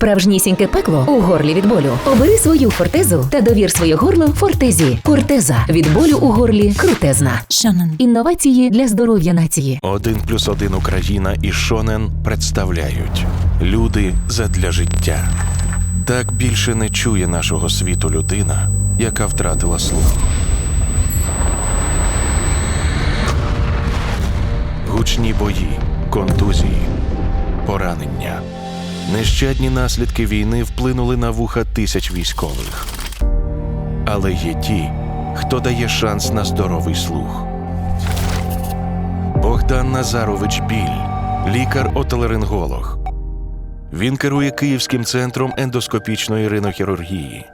Справжнісіньке пекло у горлі від болю. Обери свою фортезу та довір своє горло фортезі. Фортеза від болю у горлі крутезна. Шанан. Інновації для здоров'я нації. Один плюс один Україна і Шонен представляють Люди задля життя. Так більше не чує нашого світу людина, яка втратила слух. Гучні бої, контузії, поранення. Нещадні наслідки війни вплинули на вуха тисяч військових. Але є ті, хто дає шанс на здоровий слух. Богдан Назарович Біль, лікар-отоларинголог. Він керує Київським центром ендоскопічної ринохірургії.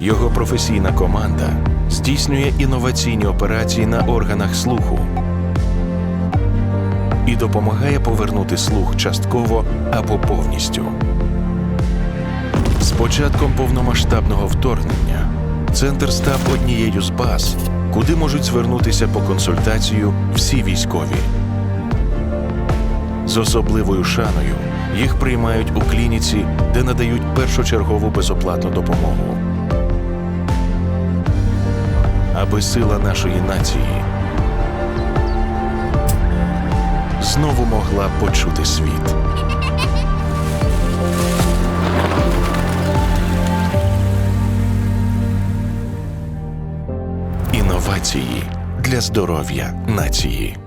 Його професійна команда здійснює інноваційні операції на органах слуху і допомагає повернути слух частково або повністю. З початком повномасштабного вторгнення центр став однією з баз, куди можуть звернутися по консультацію всі військові. З особливою шаною їх приймають у клініці, де надають першочергову безоплатну допомогу. Аби сила нашої нації знову могла почути світ. Інновації для здоров'я нації.